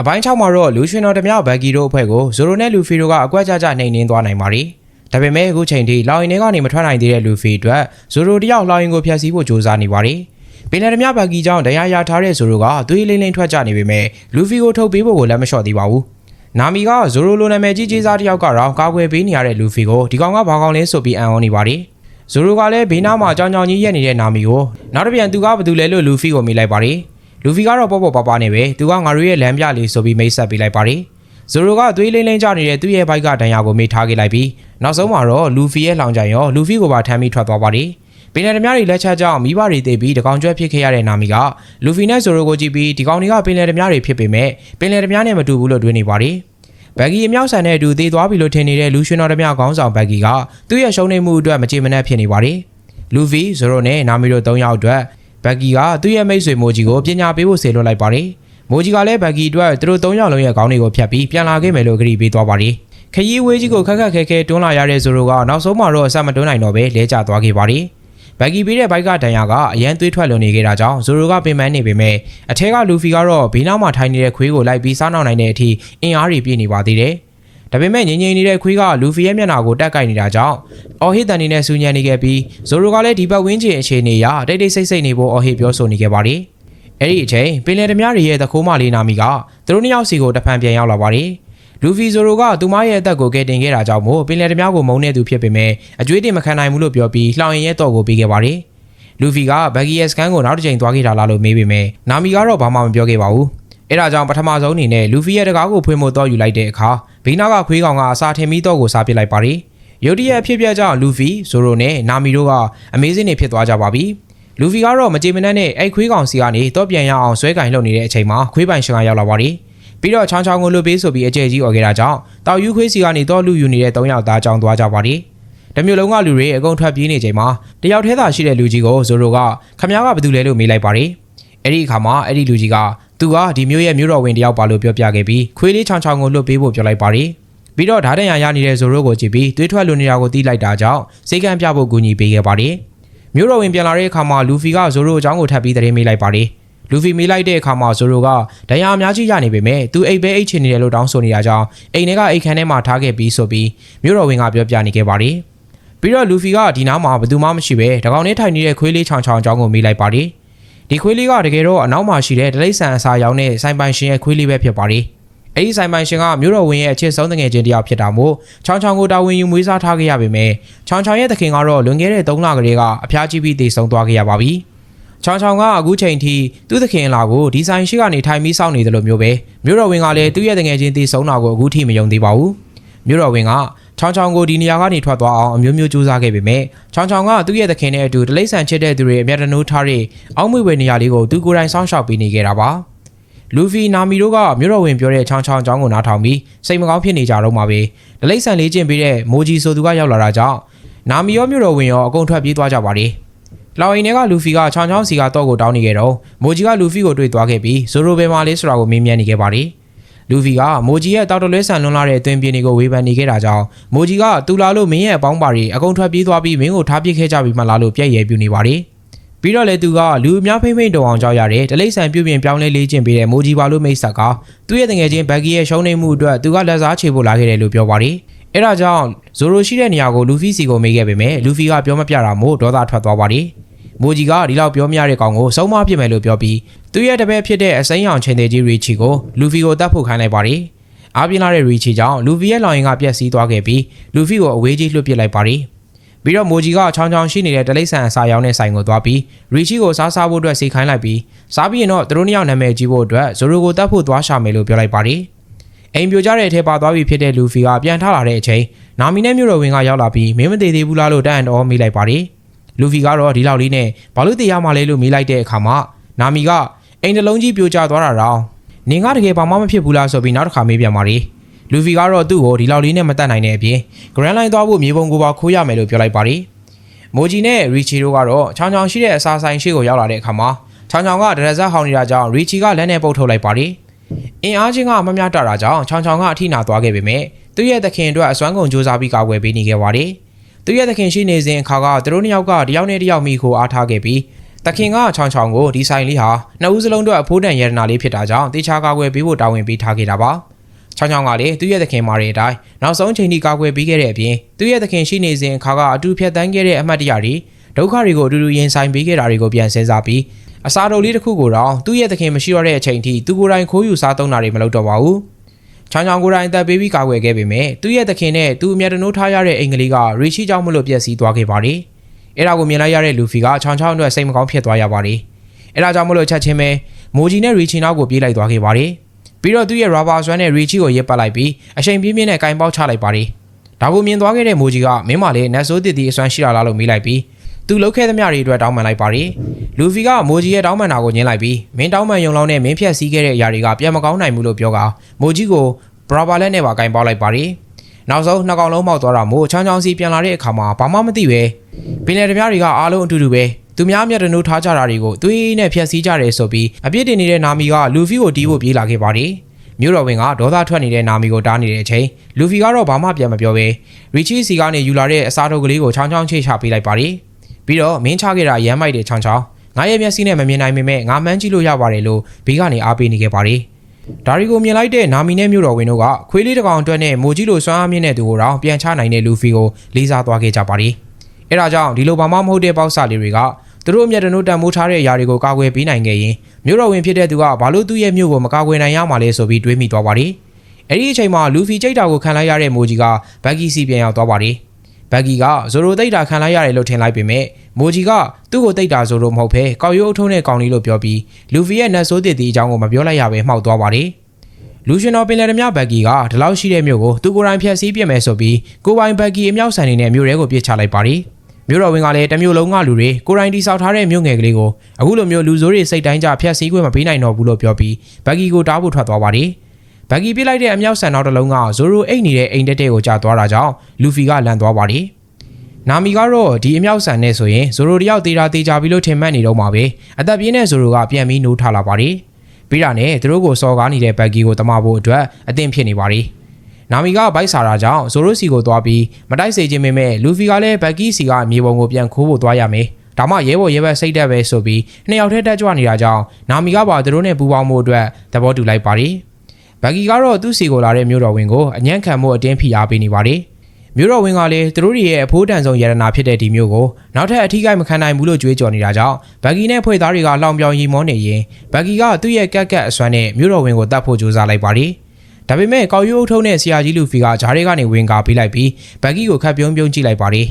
အပိုင်း6မှာတော့လူရှင်တော်ဓမြဘက်ဂီတို့အဖွဲ့ကိုဇိုရိုနဲ့လူဖီတို့ကအကွက်ကြကြနှိမ်နင်းသွားနိုင်ပါတယ်။ဒါပေမဲ့အခုချိန်ထိလောင်ရင်တွေကနေမထွက်နိုင်သေးတဲ့လူဖီအတွက်ဇိုရိုတယောက်လောင်ရင်ကိုဖျက်ဆီးဖို့ကြိုးစားနေပါတယ်။ပင်လယ်ဓမြဘက်ဂီကြောင့်တရားရထားတဲ့ဇိုရိုကသွေးလိမ့်လိမ့်ထွက်ကြနေပေမဲ့လူဖီကိုထုတ်ပေးဖို့ကိုလည်းမလျှော့သေးပါဘူး။နာမီကဇိုရိုလိုနာမည်ကြီးကြီးစားတစ်ယောက်ကတော့ကာကွယ်ပေးနေရတဲ့လူဖီကိုဒီကောင်ကဘာကောင်လဲဆိုပြီးအံ့ဩနေပါတယ်။ဇိုရိုကလည်းဘေးနားမှာကြောင်ကြောင်ကြီးရက်နေတဲ့နာမီကိုနောက်တစ်ပြန်သူကဘာတူလဲလို့လူဖီကိုမိလိုက်ပါတယ်။ လူဖီကတော့ပေါ့ပေါ့ပါပါနေပဲသူကငါတို့ရဲ့လမ်းပြလေးဆိုပြီးမိတ်ဆက်ပေးလိုက်ပါတယ်။ဇိုရိုကသွေးလိမ့်လိမ့်ကျနေတဲ့သူ့ရဲ့ဘိုက်ကဒဏ်ရာကိုမိထားခဲ့လိုက်ပြီးနောက်ဆုံးမှာတော့လူဖီရဲ့လောင်ကြံရောလူဖီကိုပါထမ်းပြီးထွက်သွားပါတယ်။ပင်လယ်ဓမြတွေလက်ချက်ကြောင့်မိဘတွေတည်ပြီးတကောင်ကျွဲဖြစ်ခဲ့ရတဲ့နာမီကလူဖီနဲ့ဇိုရိုကိုကြည့်ပြီးဒီကောင်တွေကပင်လယ်ဓမြတွေဖြစ်ပေမဲ့ပင်လယ်ဓမြနဲ့မတူဘူးလို့တွေးနေပါတယ်။ဘက်ဂီအမြောက်ဆန်တဲ့အတူတည်သွားပြီလို့ထင်နေတဲ့လူရှင်တော်ဓမြခေါင်းဆောင်ဘက်ဂီကသူ့ရဲ့ရှုံးနေမှုအတွက်မကြေမနက်ဖြစ်နေပါတယ်။လူဖီဇိုရိုနဲ့နာမီတို့၃ယောက်အတွက် ဘက်ဂီကသူ့ရဲ့မိတ်ဆွေမိုဂျီကိုပညာပေးဖို့ဆေလွတ်လိုက်ပါတယ်။မိုဂျီကလည်းဘက်ဂီအတွက်သူတို့၃ယောက်လုံးရဲ့ခေါင်းတွေကိုဖြတ်ပြီးပြန်လာခဲ့မယ်လို့ကြေပေးသွားပါတယ်။ခရီးဝေးကြီးကိုခက်ခက်ခဲခဲတွန်းလာရတဲ့ဇိုရိုကနောက်ဆုံးမှာတော့အဆက်မတွန်းနိုင်တော့ပဲလဲကျသွားခဲ့ပါတယ်။ဘက်ဂီပေးတဲ့ဘိုက်ကဒဏ်ရာကအရန်သွေးထွက်လွန်နေခဲ့တာကြောင့်ဇိုရိုကပင်ပန်းနေပေမဲ့အထက်ကလူဖီကတော့ဘေးနောက်မှာထိုင်နေတဲ့ခွေးကိုလိုက်ပြီးစားနောက်နိုင်တဲ့အထိအင်အားတွေပြည့်နေပါသေးတယ်။ ဒါပေမဲ့ငြိမ်ငြိမ်နေတဲ့ခွေးကလူဖီရဲ့မျက်နှာကိုတက်ကိုက်နေတာကြောင့်အော်ဟစ်တန်နေနဲ့ဆူညံနေခဲ့ပြီးဇိုရိုကလည်းဒီဘက်ဝင်းကျင်အခြေအနေအရတိတ်တိတ်ဆိတ်ဆိတ်နေဖို့အော်ဟစ်ပြောဆိုနေခဲ့ပါတယ်။အဲ့ဒီအချိန်ပင်လယ်ဓမြတွေရဲ့သခိုးမလေးနာမီကသူတို့နှစ်ယောက်စီကိုတဖန်ပြန်ရောက်လာပါတယ်။လူဖီဇိုရိုကသူမရဲ့အသက်ကိုကယ်တင်ခဲ့တာကြောင့်မို့ပင်လယ်ဓမြကိုမုန်းနေသူဖြစ်ပေမဲ့အကျွေးတင်မခံနိုင်ဘူးလို့ပြောပြီးလှောင်ရင်ရဲ့တော့ကိုပေးခဲ့ပါတယ်။လူဖီကဘက်ဂီယက်စကန်ကိုနောက်တစ်ချိန်သွားခဲ့တာလားလို့မေးပေမဲ့နာမီကတော့ဘာမှမပြောခဲ့ပါဘူး။ အဲဒါကြောင့်ပထမဆုံးအနေနဲ့လူဖီရဲ့တကားကိုဖွင့်ဖို့တော့ယူလိုက်တဲ့အခါဘေးနားကခွေးကောင်ကအစာထင်ပြီးတော့ကိုစားပစ်လိုက်ပါတယ်။ရုတ်တရက်အဖြစ်ပြက်ကြောင့်လူဖီဇိုရိုနဲ့နာမီတို့ကအမေးစင်းတွေဖြစ်သွားကြပါပြီ။လူဖီကတော့မကြေမနက်နဲ့အဲ့ခွေးကောင်စီကနေတော့ပြန်ရအောင်ဆွဲကင်လှုပ်နေတဲ့အချိန်မှာခွေးပိုင်ရှင်ကရောက်လာပါတယ်။ပြီးတော့ချောင်းချောင်းကိုလွတ်ပေးဆိုပြီးအကျယ်ကြီးអော်ခဲ့တာကြောင့်တောက်ယူခွေးစီကနေတော့လူယူနေတဲ့၃ယောက်သားကြောင်းသွားကြပါတယ်။တမျိုးလုံးကလူတွေအကုန်ထွက်ပြေးနေချိန်မှာတယောက်ထဲသာရှိတဲ့လူကြီးကိုဇိုရိုကခမ ्या ကဘာတူလဲလို့မေးလိုက်ပါတယ်။အဲ့ဒီအခါမှာအဲ့ဒီလူကြီးက သူကဒီမျိုးရဲ့မျိုးတော်ဝင်တယောက်ပါလို့ပြောပြခဲ့ပြီးခွေးလေးချောင်းချောင်းကိုလွတ်ပေးဖို့ပြောလိုက်ပါတယ်။ပြီးတော့ဓာတ်တန်ရရနေတဲ့ဇိုရိုကိုကြည့်ပြီးသွေးထွက်လွန်နေတာကိုသိလိုက်တာကြောင့်စိတ်ကံပြဖို့ကူညီပေးခဲ့ပါတယ်။မျိုးတော်ဝင်ပြန်လာတဲ့အခါမှာလူဖီကဇိုရိုအကြောင်းကိုထပ်ပြီးသတင်းမေးလိုက်ပါတယ်။လူဖီမေးလိုက်တဲ့အခါမှာဇိုရိုကဒဏ်ရာအများကြီးရနေပေမဲ့သူအိတ်ပဲအိတ်ချင်နေတယ်လို့တောင်းဆိုနေတာကြောင့်အိမ်ထဲကအိတ်ခမ်းထဲမှာထားခဲ့ပြီးဆိုပြီးမျိုးတော်ဝင်ကပြောပြနေခဲ့ပါတယ်။ပြီးတော့လူဖီကဒီနားမှာဘယ်သူမှမရှိပဲတကောင်နဲ့ထိုင်နေတဲ့ခွေးလေးချောင်ချောင်အကြောင်းကိုမေးလိုက်ပါတယ်။ ဒီခွေးလေးကတကယ်တော့အနောက်မှာရှိတဲ့ဒလိမ့်ဆန်အစာရောင်းတဲ့ဆိုင်ပိုင်ရှင်ရဲ့ခွေးလေးပဲဖြစ်ပါတယ်။အဲဒီဆိုင်ပိုင်ရှင်ကမြို့တော်ဝင်ရဲ့အချစ်ဆုံးတငယ်ချင်းတစ်ယောက်ဖြစ်တာမို့ချောင်ချောင်ကိုတာဝန်ယူမွေးစားထားခဲ့ရပေမဲ့ချောင်ချောင်ရဲ့သခင်ကတော့လွန်ခဲ့တဲ့3လကလေးကအဖျားကြီးပြီးတည်ဆုံသွားခဲ့ရပါပြီ။ချောင်ချောင်ကအခုချိန်ထိသူ့သခင်လာကိုဒီဆိုင်ရှိကနေထိုင်ပြီးစောင့်နေတယ်လို့မျိုးပဲမြို့တော်ဝင်ကလည်းသူ့ရဲ့တငယ်ချင်းတည်ဆုံတာကိုအခုထိမယုံသေးပါဘူး။မြို့တော်ဝင်က ချောင်ချောင်ကိုဒီနေရာကနေထွက်သွားအောင်အမျိုးမျိုးစူးစမ်းခဲ့ပေမဲ့ချောင်ချောင်ကသူ့ရဲ့သခင်နဲ့အတူတလိမ့်ဆန်ချစ်တဲ့သူတွေအမျက်တနိုးထားတဲ့အောက်မွေဝယ်နေရာလေးကိုသူကိုယ်တိုင်စောင့်ရှောက်ပေးနေခဲ့တာပါ။လူဖီနာမီတို့ကမြို့တော်ဝင်ပြောတဲ့ချောင်းချောင်းအကြောင်းကိုနားထောင်ပြီးစိတ်မကောင်းဖြစ်နေကြတော့မှာပဲဒလိမ့်ဆန်လေးကျင့်ပြီးတဲ့မိုဂျီဆိုသူကရောက်လာတာကြောင့်နာမီရောမြို့တော်ဝင်ရောအကုန်ထွက်ပြေးသွားကြပါတယ်။လောင်အိမ်ထဲကလူဖီကချောင်းချောင်းစီကတော့ကိုတောင်းနေခဲ့တော့မိုဂျီကလူဖီကိုတွေ့သွားခဲ့ပြီးဇိုရိုဘယ်မှာလဲဆိုတာကိုမေးမြန်းနေခဲ့ပါတယ်။ လူဖီကမိုဂျီရဲ့တောက်တလွဲဆန်လွန်လာတဲ့အသွင်ပြင်းတွေကိုဝေဖန်နေခဲ့တာကြောင့်မိုဂျီကတူလာလို့မင်းရဲ့အပေါင်းပါတွေအကုန်ထွက်ပြေးသွားပြီးမင်းကိုထားပစ်ခဲ့ကြပြီးမှလားလို့ပြက်ရဲပြူနေပါတယ်။ပြီးတော့လေသူကလူအများဖိမ့်ဖိမ့်တုံအောင်ကြောက်ရတဲ့ဒလိမ့်ဆန်ပြုတ်ပြင်ပြောင်းလဲလေးချင်းပေးတဲ့မိုဂျီပါလို့မိတ်ဆက်ကသူ့ရဲ့တငယ်ချင်းဘက်ဂီရဲ့ရှုံးနေမှုအတွက်သူကလက်စားချေဖို့လာခဲ့တယ်လို့ပြောပါတယ်။အဲဒါကြောင့်ဇိုရိုရှိတဲ့နေရာကိုလူဖီစီကိုမေးခဲ့ပေမဲ့လူဖီကပြောမပြတာမို့ဒေါသထွက်သွားပါတယ်။ မိုဂျီကဒီလောက်ပြောမရတဲ့ကောင်ကိုစုံမပြစ်မယ်လို့ပြောပြီးသူ့ရဲ့တပည့်ဖြစ်တဲ့အစိမ်းရောင်ချင်းသေးကြီးရီချီကိုလူဖီကိုတတ်ဖို့ခိုင်းလိုက်ပါတယ်။အားပြင်းလာတဲ့ရီချီကြောင့်လူဖီရဲ့လောင်ရင်ကပြက်စီးသွားခဲ့ပြီးလူဖီကိုအဝေးကြီးလွှတ်ပစ်လိုက်ပါတယ်။ပြီးတော့မိုဂျီကချောင်းချောင်းရှိနေတဲ့တလိမ့်ဆန်အစာရောင်းတဲ့ဆိုင်ကိုသွားပြီးရီချီကိုစားစားဖို့အတွက်စီခိုင်းလိုက်ပြီးစားပြီးရင်တော့သူတို့နှစ်ယောက်နာမည်ကြီးဖို့အတွက်ဇိုရိုကိုတတ်ဖို့သွားရှာမယ်လို့ပြောလိုက်ပါတယ်။အိမ်ပြိုကျတဲ့အထက်ပါသွားပြီးဖြစ်တဲ့လူဖီကပြန်ထလာတဲ့အချိန်နာမီနဲ့မြို့တော်ဝင်ကရောက်လာပြီးမင်းမသေးသေးဘူးလားလို့တန်တော်မေးလိုက်ပါတယ်။ လူဖီကတော့ဒီလောက်လေးနဲ့ဘာလို့တရားမှလဲလို့မေးလိုက်တဲ့အခါမှာနာမီကအိမ်တစ်လုံးကြီးပြိုကျသွားတာတော့နင်ကတကယ်ဘာမှမဖြစ်ဘူးလားဆိုပြီးနောက်တစ်ခါမေးပြန်ပါတယ်။လူဖီကတော့သူ့ကိုဒီလောက်လေးနဲ့မတတ်နိုင်တဲ့အပြင် Grand Line သွားဖို့မြေပုံကိုပါခိုးရမယ်လို့ပြောလိုက်ပါတယ်။မိုဂျီနဲ့ရီချီတို့ကတော့ချောင်းချောင်းရှိတဲ့အစာဆိုင်ရှိကိုရောက်လာတဲ့အခါမှာချောင်းချောင်းကဒရက်ဇက်ဟောင်းနေတာကြောင့်ရီချီကလက်နဲ့ပုတ်ထုတ်လိုက်ပါတယ်။အင်အားချင်းကမမျှတတာကြောင့်ချောင်းချောင်းကအထိနာသွားခဲ့ပေမဲ့သူ့ရဲ့သခင်အတွက်အစွမ်းကုန်စူးစမ်းပြီးကာကွယ်ပေးနေခဲ့ပါတယ်။ သူ့ရဲ့သခင်ရှိနေစဉ်အခါကသူတို့နှစ်ယောက်ကတယောက်နဲ့တယောက်မိခိုအားထားခဲ့ပြီးတခင်ကချောင်းချောင်းကိုဒီဆိုင်လေးဟာနှစ်ဦးစလုံးတို့အဖိုးတန်ရတနာလေးဖြစ်တာကြောင့်တေချာကာကွယ်ပေးဖို့တာဝန်ပေးထားခဲ့တာပါချောင်းချောင်းကလည်းသူ့ရဲ့သခင်မာရီအတိုင်းနောက်ဆုံးချိန်ထိကာကွယ်ပေးခဲ့တဲ့အပြင်သူ့ရဲ့သခင်ရှိနေစဉ်အခါကအတူဖြတ်တန်းခဲ့တဲ့အမှတ်တရတွေဒုက္ခတွေကိုအတူတူရင်ဆိုင်ပေးခဲ့တာတွေကိုပြန်စဉ်းစားပြီးအစာတော်လေးတစ်ခုကိုတော့သူ့ရဲ့သခင်မရှိတော့တဲ့အချိန်ထိသူကိုယ်တိုင်ခိုးယူစားသုံးတာတွေမလုပ်တော့ပါဘူး ချောင်းချောင်းကိုယ်တိုင်အသက်ပေးပြီးကာကွယ်ခဲ့ပေမဲ့သူ့ရဲ့သခင်နဲ့သူအမြတ်တနိုးထားရတဲ့အင်္ဂလိပ်ကရီချီကြောင့်မလို့ပျက်စီးသွားခဲ့ပါတယ်အဲ့ဒါကိုမြင်လိုက်ရတဲ့လူဖီကချောင်းချောင်းအတွက်စိတ်မကောင်းဖြစ်သွားရပါတယ်အဲ့ဒါကြောင့်မလို့ချက်ချင်းပဲမိုဂျီနဲ့ရီချီနောက်ကိုပြေးလိုက်သွားခဲ့ပါတယ်ပြီးတော့သူ့ရဲ့ရာဘာဆွမ်းနဲ့ရီချီကိုရစ်ပတ်လိုက်ပြီးအချိန်ပြင်းပြင်းနဲ့ကင်ပေါက်ချလိုက်ပါတယ်ဒါကိုမြင်သွားခဲ့တဲ့မိုဂျီကမင်းမလေးနတ်ဆိုးတစ်တီအစွမ်းရှိလာလားလို့မေးလိုက်ပြီးသူလှုပ်ခဲ့သမျှတွေအတွက်တောင်းပန်လိုက်ပါတယ် လူဖီကမိုဂျီရဲ့တောင်းပန်တာကိုညှင်းလိုက်ပြီးမင်းတောင်းပန်ယုံလောင်းနဲ့မင်းဖြက်စီးခဲ့တဲ့အရာတွေကပြန်မကောင်းနိုင်ဘူးလို့ပြောကမိုဂျီကိုဘရာဘာလက်နဲ့ပါကင်ပေါက်လိုက်ပါတယ်နောက်ဆုံးနှစ်ကောင်လုံးမောက်သွားတာမို့ချောင်းချောင်းစီပြန်လာတဲ့အခါမှာဘာမှမသိပဲပင်လယ်ဓမြတွေကအားလုံးအတူတူပဲသူများမျက်တနိုးထားကြတာတွေကိုသွေးနဲ့ဖျက်ဆီးကြတယ်ဆိုပြီးအပြစ်တင်နေတဲ့နာမီကလူဖီကိုတီးဖို့ပြေးလာခဲ့ပါတယ်မြို့တော်ဝင်ကဒေါသထွက်နေတဲ့နာမီကိုတားနေတဲ့အချိန်လူဖီကတော့ဘာမှပြန်မပြောပဲရီချီစီကနေယူလာတဲ့အစားထုတ်ကလေးကိုချောင်းချောင်းချိတ်ချပေးလိုက်ပါတယ်ပြီးတော့မင်းချခဲ့တာရမ်းမိုက်တဲ့ချောင်းချောင်း ငါရဲ့မျက်စိနဲ့မမြင်နိုင်ပေမဲ့ငါမှန်းကြည့်လို့ရပါတယ်လို့ဘေးကနေအားပေးနေခဲ့ပါတယ်ဒါရီကိုမြင်လိုက်တဲ့နာမီနဲ့မြို့တော်ဝင်တို့ကခွေးလေးတစ်ကောင်အတွက်နဲ့မိုကြီးလိုစွမ်းအားမြင့်တဲ့သူကိုတော့ပြန်ချနိုင်တဲ့လူဖီကိုလေးစားသွားခဲ့ကြပါတယ်အဲဒါကြောင့်ဒီလိုဘာမှမဟုတ်တဲ့ပေါက်စာလေးတွေကသူတို့အမျက်တနိုးတန်မိုးထားတဲ့အရာတွေကိုကာကွယ်ပေးနိုင်ခဲ့ရင်မြို့တော်ဝင်ဖြစ်တဲ့သူကဘာလို့သူ့ရဲ့မြို့ကိုမကာကွယ်နိုင်ရမှာလဲဆိုပြီးတွေးမိသွားပါတယ်အဲ့ဒီအချိန်မှာလူဖီကြိတ်တာကိုခံလိုက်ရတဲ့မိုကြီးကဘက်ဂီစီပြန်ရောက်သွားပါတယ် ဘက်ဂီကဇိုရိုတိတ်တာခံလိုက်ရတယ်လို့ထင်လိုက်ပေမဲ့မိုဂျီကသူ့ကိုတိတ်တာဇိုရိုမဟုတ်ဘဲကောက်ရိုးအထုံးတဲ့ကောင်လေးလို့ပြောပြီးလူဖီရဲ့နတ်ဆိုးတစ်တီအကြောင်းကိုမပြောလိုက်ရဘဲမှောက်သွားပါတယ်လူရှင်တော်ပင်လယ်ဓမြဘက်ဂီကဒီလောက်ရှိတဲ့မြို့ကိုသူကိုယ်တိုင်ဖျက်ဆီးပြစ်မယ်ဆိုပြီးကိုပိုင်ဘက်ဂီအမြောက်ဆန်နေနဲ့မြို့ရဲကိုပြစ်ချလိုက်ပါတယ်မြို့တော်ဝင်ကလည်းတမျိုးလုံးကလူတွေကိုယ်တိုင်တိဆောက်ထားတဲ့မြို့ငယ်ကလေးကိုအခုလိုမျိုးလူဆိုးတွေစိတ်တိုင်းကြဖျက်ဆီးခွင့်မပေးနိုင်တော့ဘူးလို့ပြောပြီးဘက်ဂီကိုတားဖို့ထွက်သွားပါတယ် ဘက်ဂီပြစ်လိုက်တဲ့အမြောက်ဆန်နောက်တစ်လုံးကဇိုရိုအိတ်နေတဲ့အိမ်တက်တဲ့ကိုကြာသွားတာကြောင့်လူဖီကလန်သွားပါတယ်နာမီကတော့ဒီအမြောက်ဆန်နဲ့ဆိုရင်ဇိုရိုတယောက်သေးတာသေးကြပြီလို့ထင်မှတ်နေတော့မှာပဲအသက်ပြင်းတဲ့ဇိုရိုကပြန်ပြီးနိုးထလာပါတယ်ပြီးတာနဲ့သူတို့ကိုစော်ကားနေတဲ့ဘက်ဂီကိုတမဖို့အတွက်အသင့်ဖြစ်နေပါတယ်နာမီကဘိုက်ဆာတာကြောင့်ဇိုရိုစီကိုသွားပြီးမတိုက်စေခြင်းပေမဲ့လူဖီကလည်းဘက်ဂီစီကမြေပုံကိုပြန်ခိုးဖို့သွားရမယ်ဒါမှရဲဘော်ရဲဘက်စိတ်တက်ပဲဆိုပြီးနှစ်ယောက်တည်းတက်ကြွနေတာကြောင့်နာမီကပါသူတို့နဲ့ပူးပေါင်းမှုအတွက်သဘောတူလိုက်ပါတယ် ဘက်ဂီကတော့သူ့စီကိုလာတဲ့မြို့တော်ဝင်ကိုအညံ့ခံမှုအတင်းဖိအားပေးနေပါတယ်မြို့တော်ဝင်ကလည်းသူတို့ရဲ့အဖိုးတန်ဆုံးရတနာဖြစ်တဲ့ဒီမျိုးကိုနောက်ထပ်အထီးကိုက်မခံနိုင်ဘူးလို့ကြွေးကြော်နေတာကြောင့်ဘက်ဂီနဲ့ဖွဲ့သားတွေကလောင်ပြောင်ရီမောနေရင်ဘက်ဂီကသူ့ရဲ့ကက်ကက်အစွမ်းနဲ့မြို့တော်ဝင်ကိုတတ်ဖို့ကြိုးစားလိုက်ပါတယ်ဒါပေမဲ့ကောက်ရိုးအုပ်ထုံးတဲ့ဆရာကြီးလူဖီကဂျားတွေကနေဝင်ကာပေးလိုက်ပြီးဘက်ဂီကိုခတ်ပြုံးပြုံးကြည့်လိုက်ပါတယ်